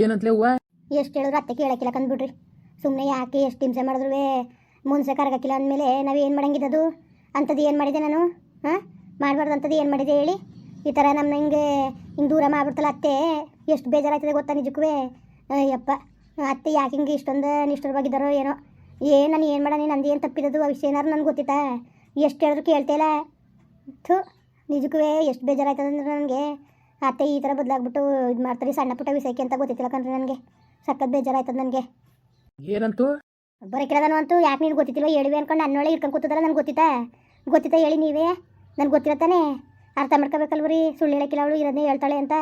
ಏನಂತಲೇ ಹೂವ ಎಷ್ಟು ಹೇಳಿದ್ರು ಅತ್ತೆ ಕೇಳಕ್ಕಿಲ್ಲ ಕಂದ್ಬಿಡ್ರಿ. ಸುಮ್ಮನೆ ಯಾಕೆ ಎಷ್ಟು ಹಿಂಸೆ ಮಾಡಿದ್ರು ಮುನ್ಸೆ ಕರಗಕ್ಕಿಲ್ಲ ಅಂದಮೇಲೆ ನಾವು ಏನು ಮಾಡಂಗಿದ್ದದು ಅಂಥದ್ದು ಏನು ಮಾಡಿದೆ ನಾನು? ಹಾಂ? ಮಾಡಬಾರ್ದು ಅಂಥದ್ದು ಏನು ಮಾಡಿದೆ ಹೇಳಿ? ಈ ಥರ ನಮ್ಮ ಹಿಂಗೆ ಹಿಂಗೆ ದೂರ ಮಾಡ್ಬಿಡ್ತಲ್ಲ ಅತ್ತೆ. ಎಷ್ಟು ಬೇಜಾರಾಯ್ತದೆ ಗೊತ್ತಾ ನಿಜಕ್ಕೂ ಅಯ್ಯಪ್ಪ ಅತ್ತೆ ಯಾಕೆ ಹಿಂಗೆ ಇಷ್ಟೊಂದು ನಿಷ್ಠುರವಾಗಿದ್ದಾರೋ ಏನೋ. ಏನು ನಾನು ಏನು ಮಾಡೋಣ? ನಂದು ಏನು ತಪ್ಪಿದದು? ಆ ವಿಷಯ ಏನಾರು ನನಗೆ ಗೊತ್ತಿತ್ತಾ? ಎಷ್ಟು ಹೇಳಿದ್ರು ಕೇಳ್ತಿಲ್ಲ ಥು ನಿಜಕ್ಕೂ ಎಷ್ಟು ಬೇಜಾರಾಯ್ತದೆ ಅಂದ್ರೆ ನನಗೆ. ಅತ್ತೆ ಈ ಥರ ಬದಲಾಗ್ಬಿಟ್ಟು ಇದು ಮಾಡ್ತಾರೆ. ಸಣ್ಣ ಪುಟ್ಟ ವಿಷಯಕ್ಕೆ ಅಂತ ಗೊತ್ತಿತ್ತಿಲ್ಲ ಕಣ್ರಿ ನನಗೆ. ಸಖತ್ ಬೇಜಾರಾಯ್ತದ ನನಗೆ. ಏನಂತು? ಬರೋಕಿರೋದನು ಅಂತೂ ಯಾಕೆ ನೀನು ಗೊತ್ತಿತ್ತಿಲ್ಲ ಹೇಳಿವೆ ಅನ್ಕೊಂಡು ನನ್ನೊಳಗೆ ಇಟ್ಕೊಂಡು ಕೂತದಲ್ಲ ನನಗೆ ಗೊತ್ತಿತ್ತಾ? ಗೊತ್ತಿತ್ತಾ ಹೇಳಿ ನೀವೇ? ನನಗೆ ಗೊತ್ತಿರತ್ತಾನೆ ಅರ್ಥ ಮಾಡ್ಕೋಬೇಕಲ್ವ್ರಿ ಸುಳ್ಳು ಹೇಳಕ್ಕಿಲ್ಲ ಅವಳು ಇರೋದೇ ಹೇಳ್ತಾಳೆ ಅಂತ.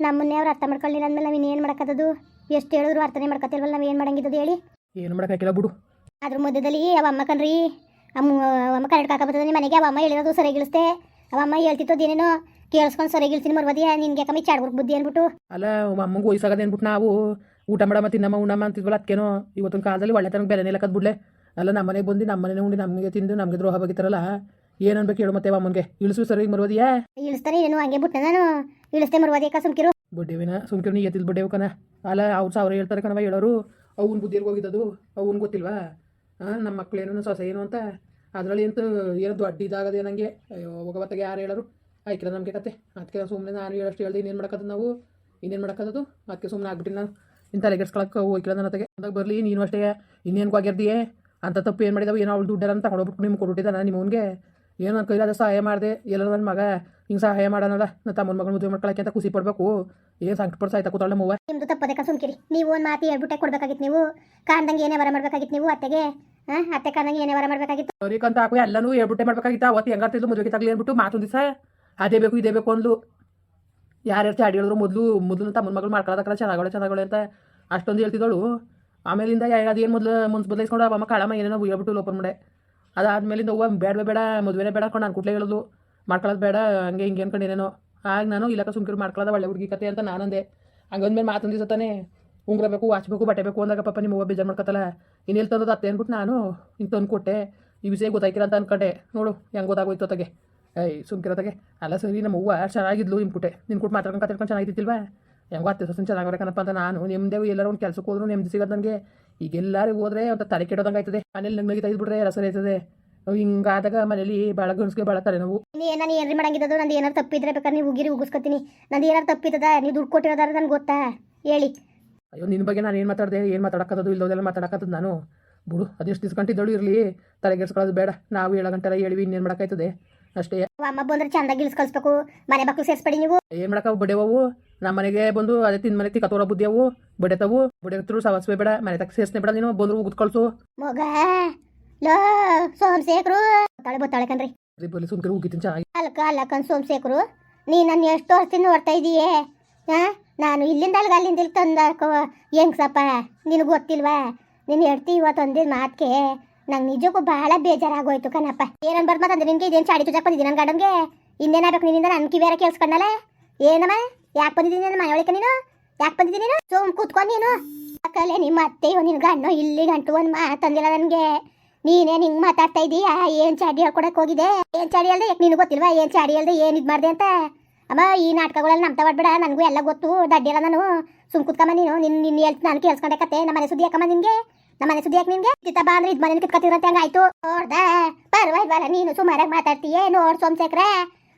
ನಮ್ಮನ್ನೇ ಅವ್ರು ಅರ್ಥ ಮಾಡ್ಕೊಳ್ಳಿ ಅಂದಮೇಲೆ ನಾವು ಇನ್ನೇನು ಮಾಡಕ್ಕತ್ತದು ಎಷ್ಟು ಹೇಳಿದ್ರು ಅರ್ಥನೇ ಮಾಡ್ಕೊತಿಲ್ವಲ್ಲ ನಾವು ಏನು ಮಾಡಂಗಿದ್ದದು ಹೇಳಿ? ಏನು ಮಾಡೋಕ್ಕಾಗಿಲ್ಲ ಬಿಡು. ಅದ್ರ ಮಧ್ಯದಲ್ಲಿ ಅವ ಅಮ್ಮ ಕಣ್ರಿ ಅಮ್ಮ ಅಮ್ಮ ಕರೆಕ್ಟ್ ಹಾಕಬತ್ತದ ನಿಮ್ಮ ಮನೆಗೆ ಅವ ಅಮ್ಮ ಹೇಳಿರೋದು ಸರಿಗಿಳಿಸ್ತೆ ಅವ ಅಮ್ಮ ಹೇಳ್ತಿತ್ತು ಏನೇನೋ ಸರಿ ಗಿಲ್ಸಿನ ಮರ್ವದಿ ನಿನ್ಗೆ ಕಮ್ಮಿ ಚಾಡ್ಬಿಟ್ಟು ಬುದ್ಧಿ ಅಂದ್ಬಿಟ್ಟು ಅಲ್ಲ ಅಮ್ಮಂಗೆ ವಯಸ್ಸಾಗದೆ ಅಂದ್ಬಿಟ್ಟು ನಾವು. ಊಟ ಮಾಡಮ್ಮ ತಿನ್ನಮ್ಮ ಉಣ್ಣಮ್ಮ ಅಂತಿದ್ವಲ್ಲ ಅದಕ್ಕೇನೋ ಇವತ್ತಿನ ಕಾಲದಲ್ಲಿ ಒಳ್ಳೆ ತನಕ ಬೆಲೆನೇ ಇಲ್ಲ ಬಿಡ್ಲೆ ಅಲ್ಲ ನಮ್ಮ ಮನೆಗೆ ಬಂದು ನಮ್ಮ ಮನೆ ಉಂಡು ನಮಗೆ ತಿಂದು ನಮಗೆ ದ್ರೋಹ ಬಗಿತಾರಲ್ಲ. ಏನು ಅನ್ಬೇಕು ಹೇಳು ಮತ್ತೆ ಅಮ್ಮನಿಗೆ. ಇಳಿಸು ಸರಿ ಮರುವದಿಯಾ? ಇಳಿಸ್ತಾನೆ ಏನು ಹಂಗೆ ಬಿಟ್ಟೆ ನಾನು. ಇಳಿಸ್ತೆ ಮರ್ವದಿ ಅಕ್ಕ ಸುಮ್ಕಿರು. ಬಡ್ಡೇವಿನ ಸುಮ್ಕಿರು ನೀ ಎತ್ತಿದ್ ಬಡ್ಡೇವು ಕಣ ಅಲ್ಲ ಅವ್ರು ಸಾವಿರ ಹೇಳ್ತಾರೆ ಕಣವ ಹೇಳೋರು. ಅವ್ನ ಬುದ್ಧಿಗೆ ಹೋಗಿದ್ದದು? ಅವ್ನ ಗೊತ್ತಿಲ್ವಾ? ಹಾಂ ನಮ್ಮ ಮಕ್ಳೇನು ಸೊಸೆ ಏನು ಅಂತ. ಅದರಲ್ಲಿ ಎಂತ ಏನೋ ದೊಡ್ಡ ಇದಾಗದೆ ನನಗೆ ಅಯ್ಯೋ ಹೋಗಬತ್ತಾಗೆ ಯಾರು ಹೇಳೋರು? ಆಯ್ಕಿಲ್ಲ ನಮಗೆ ಕತೆ ಅದಕ್ಕೆ ಸುಮ್ಮನೆ ನಾನು ಹೇಳಷ್ಟು ಹೇಳ್ದೆ ಇನ್ನೇನು ಮಾಡ್ಕತ್ತದ ನಾವು? ಇನ್ನೇನು ಮಾಡಕ್ಕದದು ಅದಕ್ಕೆ ಸುಮ್ಮನೆ ಆಗ್ಬಿಟ್ಟಿಲ್ಲ ನಾನು. ಇಂಥ ತಲೆಗೆಡ್ಸ್ಕೊಳಕ್ಕೆ ಹೋಗಿಲ್ಲ ನನ್ನ ಅದಕ್ಕೆ ಅಂದಾಗ ಬರಲಿ ನೀನು ಅಷ್ಟೇ. ಇನ್ನೇನು ಆಗಿರ್ದಿಯೇ ಅಂತ ತಪ್ಪು ಏನು ಮಾಡಿದಾವೆ? ಏನೋ ಅವಳು ದುಡ್ಡೆಲ್ಲ ಹೊಡೋಬಿಟ್ಟು ನಿಮ್ಗೆ ಕೊಟ್ಬಿಟ್ಟಿದ್ದ ನಾನು ನಿಮ್ಮವನಿಗೆ ಏನೋ ನನ್ನ ಕೈಲಾದ ಸಹಾಯ ಮಾಡಿದೆ. ಎಲ್ಲ ನನ್ನ ಮಗ. ಹಿಂಗೆ ಸಹಾಯ ಮಾಡೋಣಲ್ಲ ನನ್ನ ತಮ್ಮ ಮಗನ ಮದುವೆ ಮಾಡ್ಕೊಳಕ್ಕೆ ಅಂತ ಖುಷಿ ಪಡಬೇಕು. ಏನು ಸಂಕಟ ಪಡ್ಸ ಆಯ್ತಾ ಕೂತಾಳೆ ಮೂವ ನಿಮ್ದು ತಪ್ಪದಕ್ಕ ಸುಮ್ಕಿರಿ. ನೀವು ಒಂದು ಮಾತು ಹೇಳ್ಬಿಟ್ಟೆ ಕೊಡ್ಬೇಕಾಗಿತ್ತು ನೀವು. ಕಾಣ್ದಂಗೆ ಏನೇ ವರ ಮಾಡ್ಬೇಕಾಗಿತ್ತು ನೀವು ಅತ್ತೆಗೆ. ಹಾಂ ಅತ್ತೆ ಕಾಣ್ದಂಗೆ ಏನೇ ವರ ಮಾಡ್ಬೇಕಾಗಿತ್ತು. ಸರಿಕಂತ ಹಾಕು ಎಲ್ಲನೂ ಹೇಳ್ಬಿಟ್ಟೆ ಮಾಡ್ಬೇಕಾಗಿತ್ತು? ಅವತ್ತು ಹೆಂಗಾರ್ತಿದ್ದು ಮದುವೆ ತಗಲಿ ಅಂದ್ಬಿಟ್ಟು ಮಾತು ದಿವಸ? ಅದೇ ಬೇಕು, ಇದೇ ಬೇಕು ಅಂದ್ಲು. ಯಾರ್ಯಾರು ಚಾಡಿ ಹೇಳಿದ್ರು ಮೊದಲು ಮೊದಲು ತಮ್ಮನ ಮಗಳು ಮಾಡ್ಕೊಳ್ಳೋದಕ್ಕಲ್ಲ ಚೆನ್ನಾಗಳೆ ಚೆನ್ನಾಗಳೆ ಅಂತ ಅಷ್ಟೊಂದು ಹೇಳ್ತಿದ್ದಳು. ಆಮೇಲಿಂದ ಅದೇನು ಮೊದಲು ಮುನ್ಸ್ ಬದಲಾಯಿಸ್ಕೊಂಡು ಅಮ್ಮ ಕಾಳಮ್ಮ ಏನೇನೋ ಹೇಳ್ಬಿಟ್ಟು ಲೋಪನ್ ಮಾಡೆ ಅದಾದ್ಮೇಲಿಂದ ಹೂವು ಬೇಡ ಬೇಡ, ಮದುವೆನೇ ಬೇಡ ಅನ್ಕೊಂಡು ನಾನು ಕುಟ್ಲೆ ಹೇಳೋದು. ಮಾಡ್ಕೊಳ್ಳೋದು ಬೇಡ, ಹಂಗೆ ಹಿಂಗೆ ಅನ್ಕೊಂಡು ಏನೇನೋ. ಆಗ ನಾನು ಇಲ್ಲಕ ಸುಮ್ಕಿರು ಮಾಡ್ಕೊಳ್ಳೋದ ಒಳ್ಳೆ ಹುಡುಗಿ ಕತೆ ಅಂತ ನಾನಂದೆ. ಹಂಗಂದ್ಮೇಲೆ ಮಾತೊಂದು ದಿವಸ ತಾನೇ ಉಂಗ್ರ ಬೇಕು ವಾಚ್ ಬೇಕು ಬಟ್ಟೆ ಬೇಕು ಅಂದಾಗ ಪಾಪ ನಿಮ್ಮ ಹೂವು ಬೇಜಾರು ಮಾಡ್ಕೊತಲ್ಲ ಇನ್ನೆಲ್ಲಿ ತಂದದ್ದು ಅತ್ತೆ ಅಂದ್ಬಿಟ್ಟು ನಾನು ಹಿಂಗೆ ತಂದು ಕೊಟ್ಟೆ ಈ ವಿಷಯ ಗೊತ್ತಾಯ್ತಿಲ್ಲ ಅಂತ ಅನ್ಕೊಂಡೆ. ನೋಡು, ಹೆಂಗೆ ಗೊತ್ತಾಗೋಯ್ತು ತಗೆ ಏಯ್ ಸುಮ್ಕಿರತ್ತಾಗೆ ಅಲ್ಲ ಸರಿ ನಮ್ಮ ಯಾರು ಚೆನ್ನಾಗಿದ್ಲು ನಿಮ್ಮ ಕುಟೆ. ನಿನ್ನ ಕುಟ್ಟು ಮಾತಾಡ್ಕೊಂಡು ಕತ್ಕೊಂಡು ಚೆನ್ನಾಗಿದ್ದಿಲ್ವಾ ಹೆಂಗೋ ಹತ್ತು ಸೊಸನ್ ಚೆನ್ನಾಗಿರಕನಪ್ಪ ಅಂತ ನಾನು. ನಿಮ್ಮದೇ ಎಲ್ಲರೂ ಒಂದು ಕೆಲಸಕ್ಕೆ ಹೋದ್ರು ನೆಮ್ಮದಿ ಸಿಗೋದು ನನಗೆ ಈಗ ಎಲ್ಲರೂ ಹೋದ್ರೆ ಅಂತ ತಲೆ ಕೆಡೋದಂಗೆ ಆಯ್ತದೆ. ಮನೇಲಿ ನಂಗೆ ಇದ್ಬಿಟ್ರೆ ಎಲ್ಲ ಇರ್ತದೆ ಆಯ್ತದೆ ಹಿಂಗಾದಾಗ ಮನೇಲಿ ಭಾಳ ಗಣಸ್ಗೆ ಭಾಳ ತಲೆನೋವು ನೀ ನಾನು ಏನ್ರಿ ಮಾಡಂಗಿದ್ದು ನಂದು ಏನಾರು ತಪ್ಪಿದ್ರೆ ಬೇಕಾದ್ರೆ ನೀವು ಉಗಿರಿ ಉಗಿಸ್ಕೊತೀನಿ. ನಂದು ಏನಾರು ತಪ್ಪಿದ್ದ ನೀವು ದುಡ್ಡು ಕೊಟ್ಟಿರೋದಾರ ನನಗೆ ಗೊತ್ತಾ? ಹೇಳಿ. ಅಯ್ಯೋ ನಿನ್ನ ಬಗ್ಗೆ ನಾನು ಏನು ಮಾತಾಡಿದೆ? ಏನು ಮಾತಾಡಕ್ಕದ್ದು? ಇಲ್ಲದೆಲ್ಲ ಮಾತಾಡಕ್ಕದ್ದು ನಾನು. ಬಿಡು ಅದೆಷ್ಟು ದಿಸ್ಕಂಟಿದ್ದಳು ಇರಲಿ. ತಲೆಗೆಡ್ಸ್ಕೊಳ್ಳೋದು ಬೇಡ. ನಾವು ಏಳು ಗಂಟೆ ಹೇಳಿವಿ ಇನ್ನೇನು ಮಾಡೋಕ್ಕಾಯ್ತದೆ? ಅಷ್ಟೇ. ಅಮ್ಮ ಬಂದ್ರೆ ಚಂದಾಗಿ ಕಲ್ಸ್ಬೇಕು. ಮನೆ ಮಕ್ಕಳು ಸೇರಿಸ್ಬೇಡಿ ನೀವು. ಏನು ಮಾಡಕ್ಕ ಬಡಿಯವು ನಮ್ಮ ಮನೆಗೆ ಬಂದು ಅದೇ ತಿನ್ ಮನೆ ತಿಕ್ಕತ್ತೋರ ಬುದ್ಧಿಯವು ಬಡಿಯತವು ಬಡಿಯತ್ರು ಸವಸ್ವೇ ಬೇಡ. ಮನೆ ತಕ್ಕ ಸೇರ್ಸ್ನೆ ಬೇಡ ನೀನು. ಬಂದ್ರು ಉಗಿದ್ ಕಳ್ಸು. ಮಗ. ಲೋ ಸೋಮಶೇಖರು ತಳೆ ಬತ್ತಾಳೆ ಕಣ್ರಿ. ಬಲ್ಲಿ ಸುಮ್ಕಿರು ಉಗಿತೀನಿ ಚೆನ್ನಾಗಿ ಅಲ್ಕ ಅಲ್ಲಕನ್ ಸೋಮಶೇಖರು ನೀ ನನ್ನ ಎಷ್ಟು ವರ್ಷದಿಂದ ನೋಡ್ತಾ ಇದೀಯೇ? ಹಾ ನಾನು ಇಲ್ಲಿಂದ ಅಲ್ಗ ಅಲ್ಲಿಂದ ಇಲ್ಲಿ ತಂದ ಹೆಂಗ್ಸಪ್ಪ? ನಿನಗೆ ಗೊತ್ತಿಲ್ವಾ? ನೀನು ಹೇಳ್ತಿ ಇವತ್ತು ಮಾತ್ಕೆ. ನಂಗೆ ನಿಜಕ್ಕೂ ಬಹಳ ಬೇಜಾರಾಗೋಯ್ತು ಕಣಪ್ಪ. ಏನನ್ ಬರ್ತ ಮಾತಂದ್ರೆ ನಿನ್ಗೆ ಇದೇನು ಚಾಡಿ ತುಜಾಕ್ ಬಂದಿದ್ದೀನಿ ನನ್ನ ಗಂಡನ್ಗೆ ಇನ್ನೇನಾಗಬೇಕು ನಿನ್ನಿಂದ? ನನ್ನ ಕಿವಿಯಾರ ಕೇಳಿಸ್ಕೊಂಡಲ್ಲ ಏನಮ್ಮ? ಯಾಕೆ ಬಂದಿದ್ದೀನಿ ನನ್ನ ಮನೆ ಒಳಗೆ ನೀನು? ಯಾಕೆ ಬಂದಿದ್ದೀನಿ ನೀನು? ಸೋಮ್ ಕೂತ್ಕೊಂಡು ನೀನು. ಅಕ್ಕಲೆ ನಿಮ್ಮ ಅತ್ತೆಯೋ ನಿನ್ನ ಗಂಡು ಇಲ್ಲಿ ಗಂಟು ಒಂದು ಮಾತಂದಿಲ್ಲ ನನಗೆ. ನೀನೇ ಹಿಂಗೆ ಮಾತಾಡ್ತಾ ಇದೀಯಾ? ಏನು ಚಾಡಿ ಹೇಳ್ಕೊಡಕ್ಕೆ ಹೋಗಿದೆ ಏನು ಚಾಡಿ ಅಲ್ಲದೆ ಯಾಕೆ ನಿನಗೆ ಗೊತ್ತಿಲ್ವಾ? ಏನು ಚಾಡಿ ಅಲ್ಲದೆ ಏನು ಇದು ಮಾಡಿದೆ ಅಂತ? ಅಮ್ಮ, ಈ ನಾಟಕಗಳೆಲ್ಲ ನಮ್ಮ ತಗೊಡ್ಬೇಡ ನನಗೂ ಎಲ್ಲ ಗೊತ್ತು. ದಡ್ಡಿಲ್ಲ ನಾನು. ಸುಮ್ ಕೂತ್ಕಮ್ಮ ನೀನು. ನಿನ್ನ ನಿನ್ನ ಹೇಳ್ತು ನಾನು ಕೇಳಿಸ್ಕೊಂಡೆ ನಮ್ಮ ಮನೆ ಸುದ್ದಿ ಯಾಕಮ್ಮ ನಿನ್ಗೆ. ನಮ್ಮ ಮನೆ ಸುದ್ದಿ ಯಾಕೆ ನಿನ್ಗೆ ಚಿತ್ತ ಬಾ ಅಂದ್ರೆ ಇದ್ ಮನೆ ಕಿತ್ಕೊತಿರಂತೆ ಹಂಗಾಯ್ತು ನೋಡ್ದ. ಪರವಾಗಿಲ್ಲ ನೀನು ಸುಮಾರಾಗಿ ಮಾತಾಡ್ತೀಯೇ? ನೋಡ್ ಸೋಮಶೇಖರ.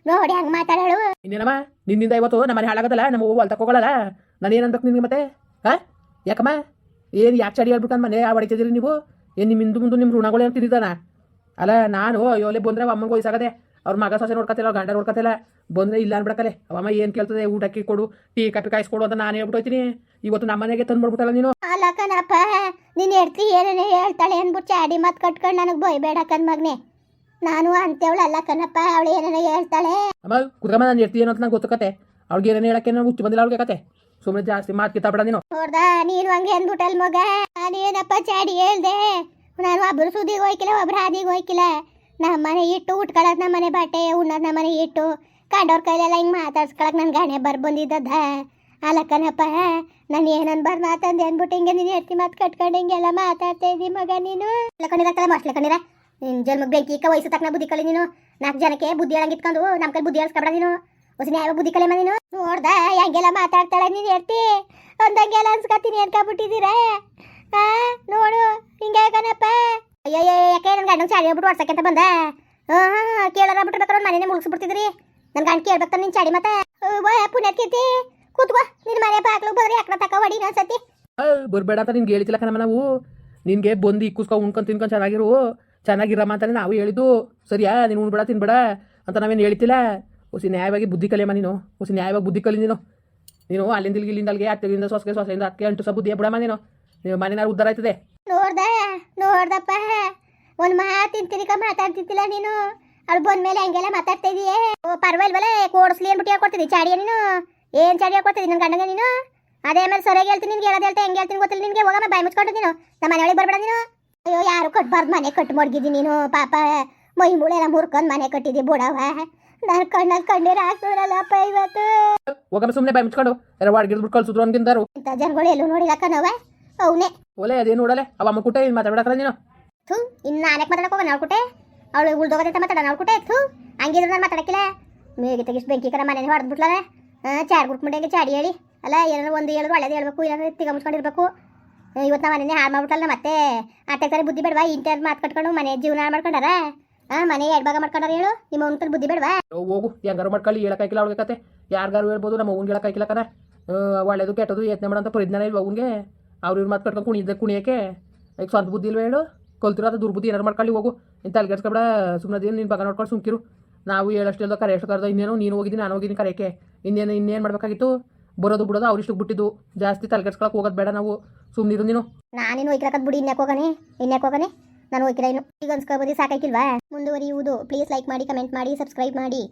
ನೋಡಿ ಹಂಗೆ ಮಾತಾಡಾಳು ಇನ್ನೇನಮ್ಮ? ನಿನ್ನಿಂದ ಇವತ್ತು ನಮ್ಮ ಮನೆ ಹಾಳಾಗದಲ್ಲ, ನಮ್ಮ ಅವ್ವ ಹೊಲ್ ತಕೋಗಳಲ್ಲ ನಾನು ಅನ್ಬೇಕು ನಿನ್ಗೆ ಮತ್ತೆ? ಹಾ ಯಾಕಮ್ಮ? ಏನು ಯಾಕೆ ಚಡಿ ಹೇಳ್ಬಿಟ್ಟು ಮನೆ ಆ ಹೊಡಿತಿದ್ದೀರಿ ನೀವು? ಏನು ನಿಮ್ಮ ಹಿಂದು ಮುಂದೆ ನಿಮ್ಮ ಋಣಗಳು ಏನು ತಿಂದಿದ್ದಾನ? ಅಲ್ಲ, ನಾನು ಯೋಲೆ ಬಂದ್ರೆ ಅಮ್ಮಂಗೆ ವಯಸ್ಸಾಗದೆ. ಅವ್ರ ಮಗ ಸೊಸೆ ನೋಡ್ಕೊತಿಲ್ಲ ಗಂಡ ನೋಡ್ಕೊತಿಲ್ಲ. ಬಂದರೆ ಇಲ್ಲ ಅನ್ಬಿಡಕಲೆ. ಅವಮ್ಮ ಏನು ಕೇಳ್ತದೆ ಊಟಕ್ಕೆ ಕೊಡು ಟೀ ಕಾಫಿ ಕಾಯಿಸ್ಕೊಡು ಅಂತ ನಾನು ಹೇಳ್ಬಿಟ್ಟು ಹೋಯ್ತೀನಿ. ಇವತ್ತು ನಮ್ಮ ಮನೆಗೆ ತಂದು ಮಾಡ್ಬಿಟ್ಟಲ್ಲ ನೀನು? ಅಲ್ಲ ಕಣಪ್ಪ ನೀನು ಹೇಳ್ತಿ ಏನೇನೇ ಹೇಳ್ತಾಳೆ ಅಂದ್ಬಿಟ್ಟು ಚಾಡಿ ಮಾತು ಕಟ್ಕೊಂಡು ನನಗೆ ಬೈಬೇಡ ಕಣ್ ಮಗ್ನೆ. ನಾನು ಅಂತೇವಳು ಅಲ್ಲ ಕಣಪ್ಪ ಅವಳು ಏನೇನೋ ಹೇಳ್ತಾಳೆ. ಅಮ್ಮ ಕುತ್ಕಮ್ಮ ನಾನು ಹೇಳ್ತಿ ಏನೋ ಅಂತ ನಂಗೆ ಗೊತ್ತಕತೆ. ಅವ್ಳಿಗೆ ಏನೇನು ಹೇಳಕ್ಕೆ ನಾನು ಹುಚ್ಚು ಬಂದಿಲ್ಲ ಅವ್ಳಿಗೆ ಕತೆ. ಸುಮ್ಮನೆ ಜಾಸ್ತಿ ಮಾತು ಕಿತ್ತಾಬೇಡ ನೀನು. ನೋಡ್ದ ನೀನು ಹಂಗೆ ಅಂದ್ಬಿಟ್ಟಲ್ ಮಗ. ನಾನೇನಪ್ಪ ಚಾಡಿ ಹೇಳ್ದೆ? ನಾನು ಒಬ್ಬರು ಸುದ್ದಿಗೆ ಹೋಯ್ಕಿಲ್ಲ ಒಬ್ರು ಹಾದಿಗೆ ಹೋಯ್ಕಿಲ್ಲ. ನಮ್ಮ ಮನೆ ಇಟ್ಟು ಉಟ್ಕೊಳಕ್ ನಮ್ಮ ಮನೆ ಬಟ್ಟೆ ಉಣ್ಣೋದು ನಮ್ಮ ಮನೆ ಇಟ್ಟು, ಕಂಡವ್ರ ಕೈಲೆಲ್ಲ ಹಿಂಗೆ ಮಾತಾಡ್ಸ್ಕೊಳಕ್ ನನ್ನ ಗಾಣೆ ಅಲಕ್ಕನಪ್ಪ ನಾನು ಏನನ್ ಬರ್ ಮಾತಂದೆ ಅಂದ್ಬಿಟ್ಟು ಹಿಂಗೆ ನೀನು ಎತ್ತಿ ಮಾತು ಕಟ್ಕೊಂಡು ಹಿಂಗೆಲ್ಲ ಮಾತಾಡ್ತಾ ಇದ್ದಿ ಮಗ ನೀನು. ಲಕ್ಕಣಿರತ್ತಲ್ಲ ಮಾಡ್ಸ್ಲಿ ಕಣಿರ ನಿನ್ನ ಜನ್ಮಕ್ಕೆ ಬೆಂಕಿ ಈಗ ವಯಸ್ಸು ತಕ್ಕ ಬುದ್ಧಿ ಕಲಿ ನೀನು. ನಾಲ್ಕು ಜನಕ್ಕೆ ಬುದ್ಧಿ ಹೇಳಂಗೆ ಇಟ್ಕೊಂಡು ನಮ್ಮ ಕೈ ಬುದ್ಧಿ ಹೇಳ್ಸ್ಕೊಬೇಡ ನೀನು. ಹೊಸ ಯಾವ ಬುದ್ಧಿ ಕಲಿ ನೀನು? ನೋಡ್ದ, ಹೆಂಗೆಲ್ಲ ಮಾತಾಡ್ತಾಳೆ ನೀನು ಹೇಳ್ತಿ? ಒಂದಂಗೆಲ್ಲ ಅನ್ಸ್ಕತೀನಿ ಅನ್ಕೊಬಿಟ್ಟಿದ್ದೀರಾ ಆ, ನೋಡು, ಹಿಂಗೆ ಕಣಪ್ಪ. ಅಯ್ಯಯ್ಯ ಗಂಡನ ಚಾಡಿ ಹೋಗ್ಬಿಟ್ಟು ಹೊಡ್ಸಕ್ಕೆ ಅಂತ ಬಂದ. ಹಾಂ ಹಾಂ ಕೇಳೋರ ಬಿಟ್ಟಿರ್ಬೇಕಾದ್ರೆ ಒಂದು ಮನೇನೆ ಮುಗಿಸ್ಬಿಡ್ತಿದ್ರಿ ನನ್ನ ಗಂಡ ಕೇಳ್ಬೇಕು ನಿನ್ನ ಚಾಡಿ ಮತ್ತೆ. ಪುಣ್ಯದ ಪುಣ್ಯತ್ಕೈತಿ ಕೂತ್ಕೋ ನಿನ್ನ ಮನೆ ಬಾಗ್ಲು ಬದ್ರಿ ಯಾಕಡ ತಕ ಹೊಡಿ ನಾನು ಸತಿ ಬರ್ಬೇಡ ಅಂತ ನಿನ್ಗೆ ಹೇಳಿತಿಲ್ಲ ಕಣಮ್ಮ ನಾವು. ನಿನಗೆ ಬಂದು ಇಕ್ಕುಸ್ಕೊ ಉಣ್ಕೊಂಡು ತಿನ್ಕೊಂಡು ಚೆನ್ನಾಗಿರು. ಚೆನ್ನಾಗಿರಮ್ಮ ಅಂತಾನೆ ನಾವು ಹೇಳಿದ್ದು. ಸರಿಯಾ ನೀನು ಉಣ್ಬೇಡ ತಿನ್ಬೇಡ ಅಂತ ನಾವೇನು ಹೇಳ್ತಿಲ್ಲ. ಹೊಸಿ ನ್ಯಾಯವಾಗಿ ಬುದ್ಧಿ ಕಲಿಯಮ್ಮ ನೀನು. ಹೊಸಿ ನ್ಯಾಯವಾಗಿ ಬುದ್ಧಿ ಕಲಿ ನೀನು. ನೀನು ಅಲ್ಲಿಂದ ಇಲ್ಲಿಂದ ಅಲ್ಲಿಗೆ ಅತ್ತೆಗಿಂದ ಸೊಸೆಗೆ ಸೊಸೆಯಿಂದ ಅದಕ್ಕೆ ಅಂಟು ಸಹ ಬುದ್ಧಿ ಬಿಡಮ್ಮ ನೀನು. ನೀವು ಮನೆನಾರು ಉದ್ದಾರ ಆಯ್ತದೆ. ನೋಡ್ದೆ ನೋಡ್ದಪ್ಪ. ಒಂದು ಮಾತಿನ ತಿರ್ಕ ಮಾತಾಡ್ತಿದ್ದಿಲ್ಲ ನೀನು? ಅವಳು ಬಂದ್ಮೇಲೆ ಹಂಗೆಲ್ಲ ಮಾತಾಡ್ತಾ ಇದೀಯೇ? ಓ ಪರವಾಗಿಲ್ವಲ್ಲ ಕೋಡಿಸ್ಲಿ ಅಂದ್ಬಿಟ್ಟು ಹೇಳ್ಕೊಡ್ತಿದ್ದಿ. ಚಾಡಿಯ ನೀನು? ಏನು ಚಾಡಿ ಹೇಳ್ಕೊಡ್ತಿದ್ದಿ ನನ್ನ ಗಂಡಗೆ ನೀನು? ಅದೇ ಮೇಲೆ ಸರಿಯಾಗಿ ಹೇಳ್ತೀನಿ ನಿನ್ಗೆ ಹೇಳೋದು ಹೇಳ್ತಾ ಹೆಂಗೆ ಹೇಳ್ತೀನಿ ಗೊತ್ತಿಲ್ಲ. ನಿನಗೆ ಹೋಗಮ್ಮ ಬಾಯಿ ಮುಚ್ಕೊಂಡು ನೀನು. ನಮ್ಮ ಮನೆಯೊಳಗೆ ಬರಬೇಡ ನೀನು. ಅಯ್ಯೋ ಯಾರು ಕಟ್ಬಾರ್ದು ಮನೆ ಕಟ್ಟು ಮಡ್ಗಿದ್ದಿ ನೀನು? ಪಾಪ ಮೈ ಮುಳೆಲ್ಲ ಮುರ್ಕೊಂಡು ಮನೆ ಕಟ್ಟಿದ್ದಿ ಬುಡವ. ನಾನು ಕಣ್ಣಲ್ಲಿ ಕಣ್ಣೀರು ಹಾಕ್ತಿದ್ರಲ್ಲಪ್ಪ ಇವತ್ತು. ಹೋಗಮ್ಮ ಸುಮ್ಮನೆ ಬಾಯ್ ಮುಚ್ಕೊಂಡು. ಎಲ್ಲ ವಾಡ್ಗಿಡ್ಬಿಟ್ಟು ಕಳ್ಸಿದ್ರು ಅನ್ಕಿಂದಾರು ಇಂಥ ಜನಗಳು ಎಲ್ಲೂ ನೋಡಿಲ್ಲ ಕಣವ ಅವನೇ. ಒಲೆ ಅದೇನು ನೋಡಲೆ? ಅವ ಅಮ್ಮ ಕುಟ್ಟ ಏನು ನೀನು? ಥೂ, ಇನ್ನು ನಾಲ್ಕು ಮಾತಾಡಕ್ಕೆ ಹೋಗೋಣ ನೋಡ್ಕೊಟ್ಟೆ ಅವಳು ಮಾತಾಡ ನೋಡ್ಕೊಟ್ಟೆ ಥೂ ಹಂಗಿದ್ರು ನಾನು ಮಾತಾಡಕ್ಕಿಲ್ಲ. ಮೇಗೆ ತೆಗಿಸ್ ಬೆಂಕಿ ಕರ ಮನೆ ಹೊಡೆದ್ಬಿಟ್ಲಾರ ಹಾಂ ಚಾಡ್ ಹಂಗೆ ಚಾಡಿ ಹೇಳಿ. ಅಲ್ಲ, ಏನಾದ್ರು ಒಂದು ಹೇಳಿದ್ರು ಒಳ್ಳೇದು ಹೇಳ್ಬೇಕು, ಏನಾದ್ರು ತಿಗ ಮುಚ್ಕೊಂಡಿರ್ಬೇಕು. ಇವತ್ತು ನಾವು ಮನೆ ಹಾಳು ಮಾಡ್ಬಿಟ್ಟಲ್ಲ ಮತ್ತೆ. ಅತ್ತೆ ಸರಿ ಬುದ್ಧಿ ಬೇಡವಾ? ಇಂಟರ್ ಮಾತು ಕಟ್ಕೊಂಡು ಮನೆ ಜೀವನ ಮಾಡ್ಕೊಂಡಾರ? ಹಾಂ ಮನೆ ಎರಡು ಭಾಗ ಮಾಡ್ಕೊಂಡಾರ ಹೇಳು? ನಿಮ್ಮ ಅವ್ನ ಬುದ್ಧಿ ಬೇಡವಾ? ಹೋಗು, ಹೆಂಗಾರು ಮಾಡ್ಕೊಳ್ಳಿ ಹೇಳಕ್ಕಾಗಿಲ್ಲ ಅವಳಿಗೆ ಕತೆ. ಯಾರಿಗಾರು ಹೇಳ್ಬೋದು, ನಮ್ಮ ಅವ್ನಿಗೆ ಹೇಳಕ್ಕಾಗಿಲ್ಲ ಕಣ. ಒಳ್ಳೇದು ಕೆಟ್ಟದು ಯತ್ನ ಮಾಡೋಂಥ ಪರಿಜ್ಞಾನ ಇಲ್ವ ಅವ್ನಿಗೆ? ಅವ್ರು ಇವ್ರು ಮಾತು ಕಟ್ಕೊಂಡು ಕುಣಿದ ಕುಣಿಯೋಕೆ ಈಗ ಸ್ವಂತ ಬುದ್ಧಿ ಇಲ್ವ ಹೇಳು? ಕಲ್ತಿರೋ ಅದು ದುರ್ಬುದ್ಧಿ ಏನಾರು ಮಾಡ್ಕೊಳ್ಳಿ, ಹೋಗು. ಇಂತ ಅಲ್ಗಡ್ಸ್ಕೊಬೇಡ ಸುಮ್ಮನೆ ನೀನು ಬಗ ನೋಡ್ಕೊಂಡು ಸುಮ್ಕಿರು. ನಾವು ಹೇಳಷ್ಟು ಹೇಳ್ದೋ ಕರೆ ಎಷ್ಟು ಕರೆದ ಇನ್ನೇನು ನೀನು ಹೋಗಿದ್ದೀನಿ ನಾನು ಹೋಗಿದ್ದೀನಿ ಕರೆಯಕ್ಕೆ. ಇನ್ನೇನು ಇನ್ನೇನು ಮಾಡಬೇಕಾಗಿತ್ತು? ಬರೋದು ಬಿಡೋದು ಅವ್ರಿಷ್ಟು ಬಿಟ್ಟಿದ್ದು. ಜಾಸ್ತಿ ತಲೆಗೆಡ್ಸ್ಕೊಳಕ್ಕೆ ಹೋಗೋದು ಬೇಡ ನಾವು. ಸುಮ್ಮನಿರು ನೀನು. ನಾನೇನು ಒಯ್ಕಿರಕದ್ ಬಿಡಿ, ಇನ್ಯಾಕೆ ಹೋಗನೆ ಇನ್ಯಾಕೆ ಹೋಗನೆ ನಾನು ಹೋಗಿರೋ ಇನ್ನು? ಈಗ ಅನ್ಸ್ಕೊಬೋದು ಸಾಕಾಗಿಲ್ವಾ ಮುಂದುವರಿಯುವುದು. ಪ್ಲೀಸ್ ಲೈಕ್ ಮಾಡಿ ಕಮೆಂಟ್ ಮಾಡಿ ಸಬ್ಸ್ಕ್ರೈಬ್ ಮಾಡಿ.